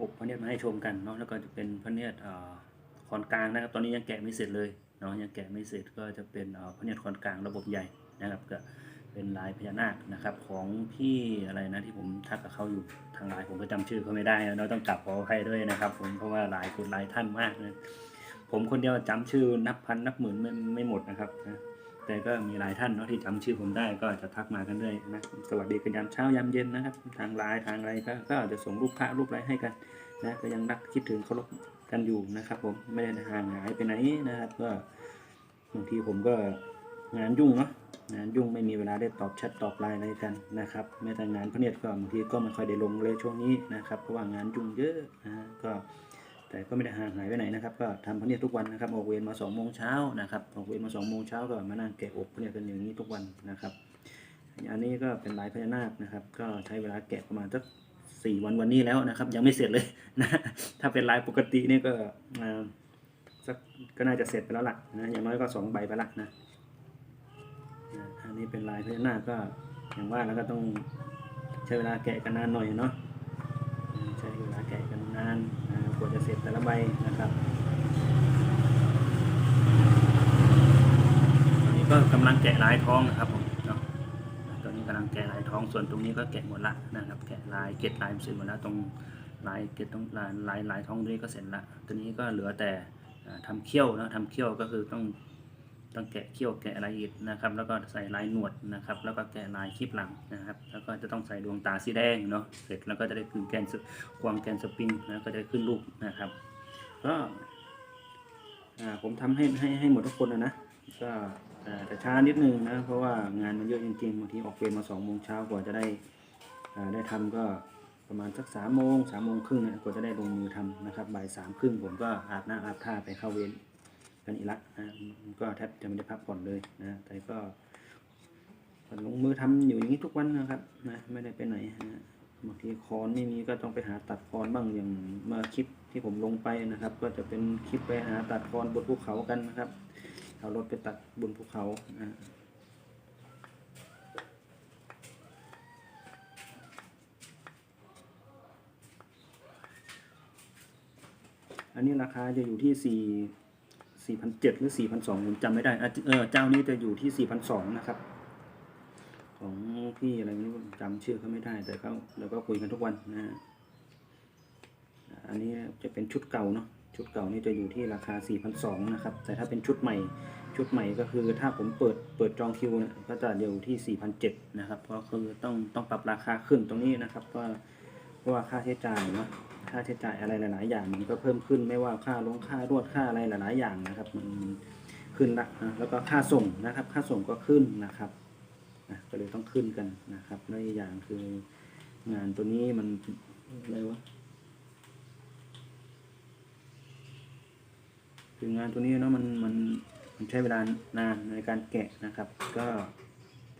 อบพระเนียดมาให้ชมกันเนาะแล้วก็จะเป็นพระเนียดเอ่อคอนกลางนะครับ ตอนนี้ยังแกะไม่เสร็จเลยเนาะยังแกะไม่เสร็จก็จะเป็นพระเนียดคอนกลางระบบใหญ่นะครับก็เป็นลายพญานาคนะครับของพี่อะไรนะที่ผมทักกับเขาอยู่ทางไลน์ผมก็จำชื่อเขาไม่ได้นะเราต้องกลับขออภัยด้วยนะครับ ผมเพราะว่าหลายคนหลายท่านมากนะผมคนเดียวจำชื่อนับพันนับหมื่นไม่ไม่หมดนะครับนะ แต่ก็มีหลายท่านเนาะที่จำชื่อผมได้ก็จะทักมากันเรื่อยนะสวัสดีกันยามเช้ายามเย็นนะครับทางไลน์ทางอะไรก็ก็จะส่งรูปพระรูปอะไรให้กันนะก็ยังรักคิดถึงเคารพกันอยู่นะครับ ผมไม่ได้ห่างหายไปไหนนะครับ ก็บางทีผมก็งานยุ่งเนาะงานยุ่งไม่มีเวลาได้ตอบแชทตอบไลน์อะไรกันนะครับแม้แต่งานพระเนียดก็บางทีก็ไม่ค่อยได้ลงเลยช่วงนี้นะครับเพราะว่างานยุ่งเยอะนะก็ แต่ก็ไม่ได้ห่างหายไปไหนนะครับ ก็ทำพระเนียทุกวันนะครับออกเวรมาสองโมงเช้านะครับออกเวรมาสองโมงเช้าก็มานั่งแกะอบพระเนียกันอย่างนี้ทุกวันนะครับ อันนี้ก็เป็นลายพญานาคนะครับ ก็ใช้เวลาแกะประมาณสักสี่วันวันนี้แล้วนะครับ ยังไม่เสร็จเลยนะถ้าเป็นลายปกตินี่ก็สักก็น่าจะเสร็จไปแล้วล่ะนะอย่างน้อยก็สองใบไปละนะอันนี้เป็นลายพญานาคก็อย่างว่าแล้วก็ต้องใช้เวลาแกะกันนานหน่อยเนาะใช้เวลาแกะ นานกว่าจะเสร็จแต่ละใบนะครับตอนนี้ก็กำลังแกะลายท้องนะครับผมเนาะตอนนี้กำลังแกะลายท้องส่วนตรงนี้ก็แกะหมดละนะครับ แกะลายเก็ดลายเสร็จหมดล้วตรงลายเก็ดตรงลายลายลายท้องตรงนี้ก็เสร็จละตัวนี้ก็เหลือแต่อ่าทำเขี้ยวนะทำเขี้ยวก็คือต้อง ต้องแกะเขี้ยวแกะอะไรอีกนะครับ แล้วก็ใส่ลายหนวดนะครับ แล้วก็แกะลายคลิปหลังนะครับ แล้วก็จะต้องใส่ดวงตาสีแดงเนาะเสร็จแล้วก็จะได้ขึ้นแกนสควงแกนสปริงนะก็จะได้ขึ้นรูปนะครับ ก็ผมทำให้ให้ให้หมดทุกคนนะนะก็แต่ช้านิดนึงนะเพราะว่างานมันเยอะจริงๆบางทีออกเวรมาสองโมงเช้ากว่าจะได้ได้ทำก็ประมาณสักสามโมงสามโมงครึ่งเนี่ยกว่าจะได้ลงมือทำนะครับบ่ายสามครึ่งผมก็อาบน้ำอาบท่าไปเข้าเวร กันอีกละนะก็แทบจะไม่ได้พักผ่อนเลยนะ แต่ก็ลงมือทำอยู่อย่างนี้ทุกวันนะครับนะไม่ได้ไปไหนนะบางทีคอนไม่มีก็ต้องไปหาตัดคอนบ้างอย่างเมื่อคลิปที่ผมลงไปนะครับ ก็จะเป็นคลิปไปหาตัดคอนบนภูเขากันนะครับเอารถไปตัดบนภูเขานะอันนี้ราคาจะอยู่ที่สี่ สี่พันเจ็ดหรือสี่พันสองผมจำไม่ได้เออเจ้านี้จะอยู่ที่สี่พันสองนะครับ ของพี่อะไรไม่รู้จำชื่อเขาไม่ได้แต่เขาเราก็คุยกันทุกวันนะอันนี้จะเป็นชุดเก่าเนาะชุดเก่านี่จะอยู่ที่ราคา4,200นะครับ แต่ถ้าเป็นชุดใหม่ ชุดใหม่ก็คือถ้าผมเปิดเปิดจองคิวเนี่ยก็จะอยู่ที่4,700นะครับ ก็คือต้องต้องปรับราคาขึ้นตรงนี้นะครับว่าเพราะว่าค่าใช้จ่ายเนาะ ค่าใช้จ่ายอะไรหลาย ๆ อย่างมันก็เพิ่มขึ้นไม่ว่าค่าลงค่ารวดค่าอะไรหลาย ๆ อย่างนะครับ มันขึ้นละนะแล้วก็ค่าส่งนะครับ ค่าส่งก็ขึ้นนะครับนะก็เลยต้องขึ้นกันนะครับแล้วอีกอย่างคืองานตัวนี้มันอะไรวะคืองานตัวนี้เนาะมันมันมันใช้เวลานานในการแกะนะครับ ก็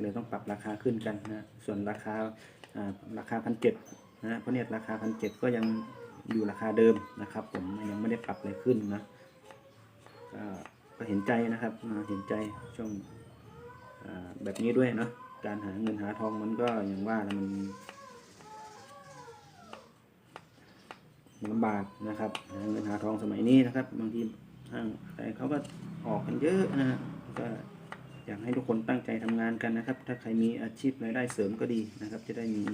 เลยต้องปรับราคาขึ้นกันนะส่วนราคาอ่าราคาพันเจ็ด นะเพราะเนี่ยราคาพันเจ็ดก็ยังอยู่ราคาเดิมนะครับ ผมยังไม่ได้ปรับอะไรขึ้นนะก็ก็เห็นใจนะครับเห็นใจช่วงแบบนี้ด้วยเนาะการหาเงินหาทองมันก็อย่างว่ามันลำบากนะครับหาเงินหาทองสมัยนี้นะครับ บางทีทางใครเขาก็ออกกันเยอะนะก็ อยากให้ทุกคนตั้งใจทำงานกันนะครับ ถ้าใครมีอาชีพรายได้เสริมก็ดีนะครับ จะได้มี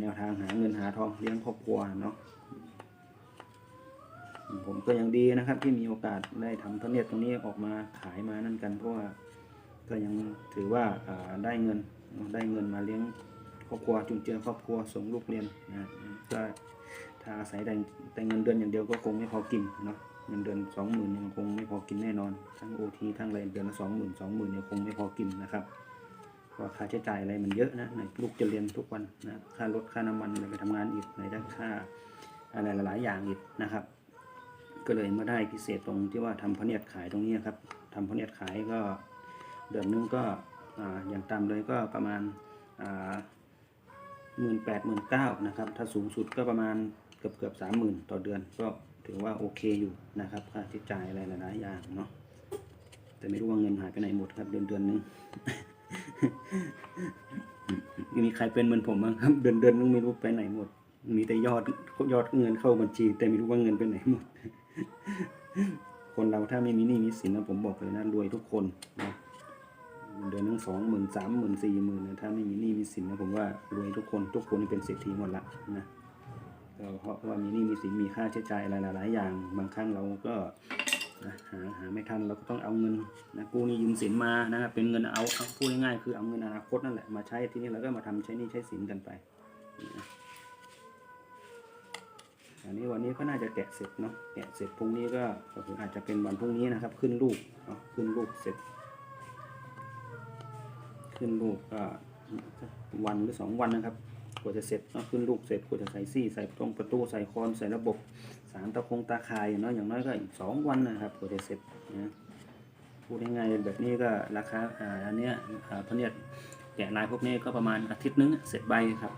แนวทางหาเงินหาทองเลี้ยงครอบครัวเนาะผมก็ยังดีนะครับที่มีโอกาสได้ทำพระเนียดตรงนี้ออกมาขายมานั่นกันเพราะว่าก็ยังถือว่าอ่าได้เงินได้เงินมาเลี้ยงครอบครัวจุนเจือครอบครัวส่งลูกเรียนนะก็ ถ้าอาศัยแต่แต่เงินเดือนอย่างเดียวก็คงไม่พอกินเนาะเงินเดือนสองหมื่นยังคงไม่พอกินแน่นอน ทั้งโอทีทั้งอะไรเดือนละสองหมื่นสองหมื่นเนี่ยคงไม่พอกินนะครับเพราะค่าใช้จ่ายอะไรมันเยอะนะไหนลูกจะเรียนทุกวันนะค่ารถค่าน้ำมันเลยไปทำงานอีกไหนได้ค่าอะไรหลาย ๆ อย่างอีกนะครับ ก็เลยมาได้พิเศษตรงที่ว่าทำพเนียดขายตรงนี้ครับทำพเนียดขายก็เดือนนึงก็ออย่างต่ำเลยก็ประมาณหมื่นแปดหมื่นเก้านะครับ ถ้าสูงสุดก็ประมาณ เกือบเกือบสามหมื่นต่อเดือนก็ถือว่าโอเคอยู่นะครับค่าใช้จ่ายอะไรหลายๆอย่างเนาะแต่ไม่รู้ว่าเงินหายไปไหนหมดครับ เดือนเดือนนึงมีใครเป็นเหมือนผมบ้างครับ เดือนเดือนนึงไม่รู้ไปไหนหมด มีแต่ยอดยอดเงินเข้าบัญชี แต่ไม่รู้ว่าเงินไปไหนหมด คนเราถ้าไม่มีหนี้มีสินนะผมบอกเลยนะรวยทุกคนนะเดือนนึงสองหมื่นสามหมื่นสี่หมื่นนะถ้าไม่มีหนี้มีสินนะผมว่ารวยทุกคน ทุกคนนี่เป็นเศรษฐีหมดละนะ เพราะว่ามีหนี้มีสินมีค่าใช้จ่ายหลายๆอย่าง บางครั้งเราก็หาหาไม่ทันเราก็ต้องเอาเงินนะกู้หนี้ยืมสินมานะครับเป็นเงินเอาพูดง่ายๆคือเอาเงินอนาคตนั่นแหละมาใช้ที่นี่เราก็มาทำใช้หนี้ใช้สินกันไปอันนี้วันนี้ก็น่าจะแกะเสร็จเนาะแกะเสร็จพรุ่งนี้ก็ก็คืออาจจะเป็นวันพรุ่งนี้นะครับ ขึ้นลูกเนาะขึ้นลูกเสร็จ ขึ้นลูกก็วันหรือสองวันนะครับ กว่าจะเสร็จเนาะขึ้นลูกเสร็จกว่าจะใส่ซี่ใส่ตรงประตูใส่คอนใส่ระบบสารตะคงตาคายเนาะอย่างน้อยก็อีกสองวันนะครับกว่าจะเสร็จนะพูดง่ายๆแบบนี้ก็ราคาอ่าอันเนี้ยอ่าพะเนียดแกะลายพวกนี้ก็ประมาณอาทิตย์นึงเสร็จใบครับ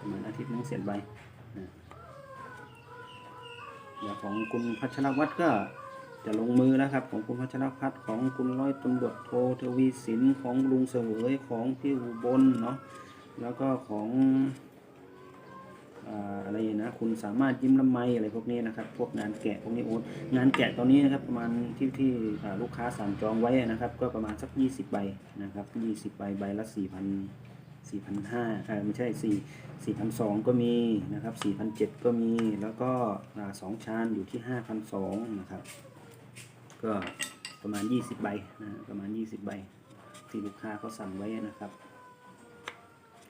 ประมาณอาทิตย์นึงเสร็จใบนะอย่างของคุณพัชรวัตรก็จะลงมือแล้วครับของคุณพัชรพัฒน์ของคุณร้อยตำรวจโททวีสินของลุงเสวยของพี่อุบลเนาะ แล้วก็ของอะไรนะคุณสามารถยิ้มละไมอะไรพวกนี้นะครับ พวกงานแกะพวกนี้โอ้งานแกะตอนนี้นะครับประมาณที่ที่ลูกค้าสั่งจองไว้นะครับ ก็ประมาณสัก 20 ใบนะครับ 20 ใบใบละ4,000 4,500อ่าไม่ใช่4 4,200 ก็มีนะครับ4,700 ก็มีแล้วก็สองชานอยู่ที่ 5,200 นะครับ ก็ประมาณ 20 ใบนะประมาณ 20 ใบ ที่ลูกค้าเขาสั่งไว้นะครับ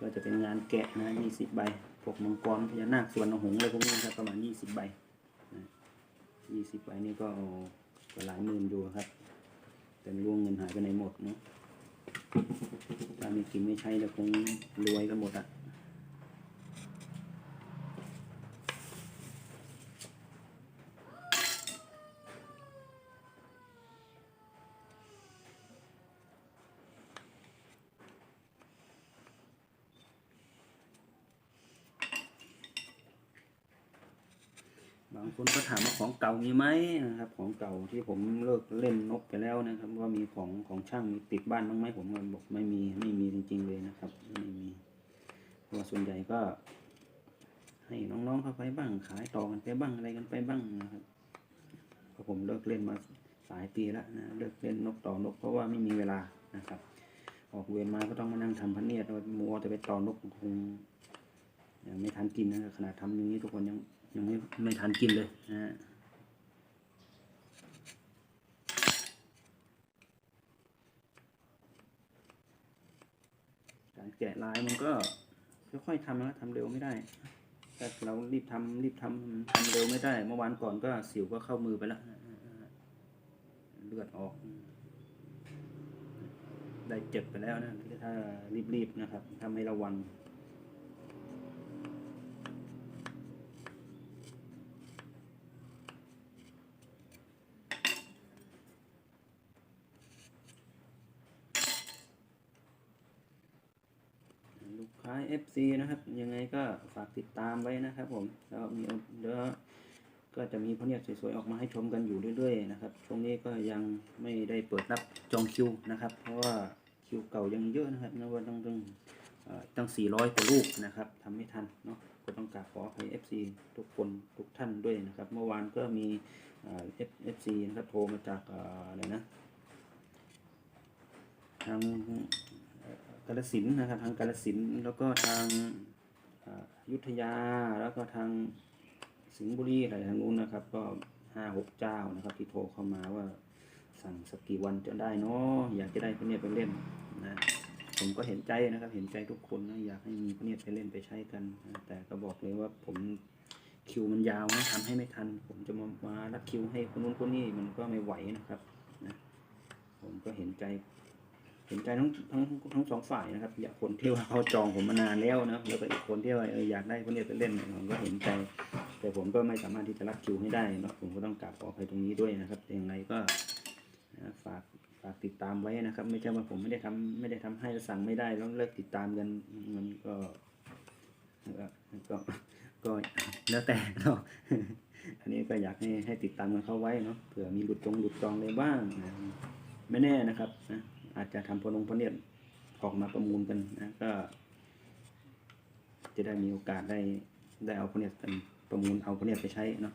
ก็จะเป็นงานแกะนะยี่สิบใบพวกมังกรพญานาคสวนหงส์อะไรพวกนี้ครับประมาณยี่สิบใบยี่สิบใบนี่ก็เอาก็หลายหมื่นอยู่ครับ แต่ไม่รู้ว่าเงินหายไปไหนหมดเนาะถ้าไม่กินไม่ใช้แล้วคงรวยกันหมดอะ บางคนก็ถามว่าของเก่ามีไหมนะครับ ของเก่าที่ผมเลิกเล่นนกไปแล้วนะครับ ว่ามีของของช่างมีติดบ้านบ้างไหมผมก็บอกไม่มีไม่มีจริง ๆ เลยนะครับไม่มีเพราะว่าส่วนใหญ่ก็ ให้น้องๆเข้าไปบ้าง ขายต่อกันไปบ้างอะไรกันไปบ้างนะครับเพราะผมเลิกเล่นมาหลายปีแล้วนะเลิกเล่นนกต่อนกเพราะว่าไม่มีเวลานะครับ ออกเวรมาก็ต้องมานั่งทำพันเนียดมัวแต่ไปต่อนกคงยังไม่ทันกินนะขนาดทำอย่างนี้ทุกคนยัง ยังไม่ไม่ทันกินเลยนะฮะการแกะลายมันก็ค่อยๆทำนะทำเร็วไม่ได้ถ้าเรารีบทำรีบทำทำเร็วไม่ได้ เมื่อวานก่อนก็สิวก็เข้ามือไปแล้วเลือดออก ได้เจ็บไปแล้วนะถ้ารีบๆนะครับถ้าไม่ระวัง ลูกค้า FC นะครับ ยังไงก็ฝากติดตามไว้นะครับ ผมแล้วมีเดี๋ยวก็จะมีพเนียสวยๆออกมาให้ชมกันอยู่เรื่อยๆนะครับช่วงนี้ก็ยังไม่ได้เปิดรับจองคิวนะครับ เพราะว่าคิวเก่ายังเยอะนะครับนะว่าต้องต้องตั้ง 400กว่าลูกนะครับทำไม่ทันเนาะก็ต้องกราบขออภัย FC ทุกคนทุกท่านด้วยนะครับ เมื่อวานก็มีเอ่อ FC นะครับโทรมาจากอะไรนะทางาลสินนะครับทางกาลสินแล้วก็ทางยุทธยาแล้วก็ทางสิงห์บุรีอะไรทางนู้นนะครับ ก็ห้าหกเจ้านะครับที่โทรเข้ามาว่าสั่งสักกี่วันจะได้เนาะอยากจะได้พวกเนี้ยไปเล่นนะผมก็เห็นใจนะครับ เห็นใจทุกคนนะอยากให้มีพวกเนี้ยไปเล่นไปใช้กันนะแต่ก็บอกเลยว่าผมคิวมันยาวนะทำให้ไม่ทัน ผมจะมามารัดคิวให้คนนู้นคนนี้มันก็ไม่ไหวนะครับนะผมก็เห็นใจ เห็นใจทั้งทั้งทั้งสองฝ่ายนะครับ อยากคนที่ว่าเขาจองผมมานานแล้วนะแล้วก็อีกคนที่ว่าเอออยากได้คนเนี้ยไปเล่นผมก็เห็นใจ แต่ผมก็ไม่สามารถที่จะรัดคิวให้ได้เนาะผมก็ต้องกราบขออภัยตรงนี้ด้วยนะครับยังไงก็นะฝากฝากติดตามไว้นะครับ ไม่ใช่ว่าผมไม่ได้ทำไม่ได้ทำให้สั่งไม่ได้แล้วเลิกติดตามกันมันก็ก็ก็ก็แล้วแต่เนาะอันนี้ก็อยากให้ให้ติดตามกันเข้าไว้เนาะเผื่อมีหลุดจงหลุดจองเลยบ้างนะไม่แน่นะครับนะ อาจจะทำพลงพลเนียออกมาประมูลกันนะก็ จะได้มีโอกาสได้ได้เอาพเนียกันประมูลเอาพเนียไปใช้เนาะ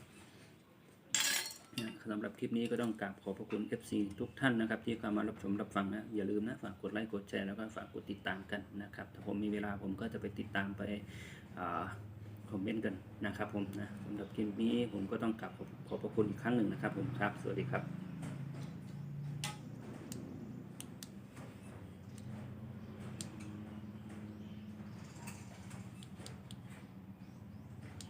นะสำหรับคลิปนี้ก็ต้องกราบขอบพระคุณ FC ทุกท่านนะครับ ที่เข้ามารับชมรับฟังนะ อย่าลืมนะ ฝากกดไลค์กดแชร์แล้วก็ฝากกดติดตามกันนะครับ ถ้าผมมีเวลาผมก็จะไปติดตามไปคอมเมนต์กันนะครับผมนะสำหรับคลิปนี้ผมก็ต้องกราบขอบขอบพระคุณอีกครั้งหนึ่งนะครับผมครับ สวัสดีครับ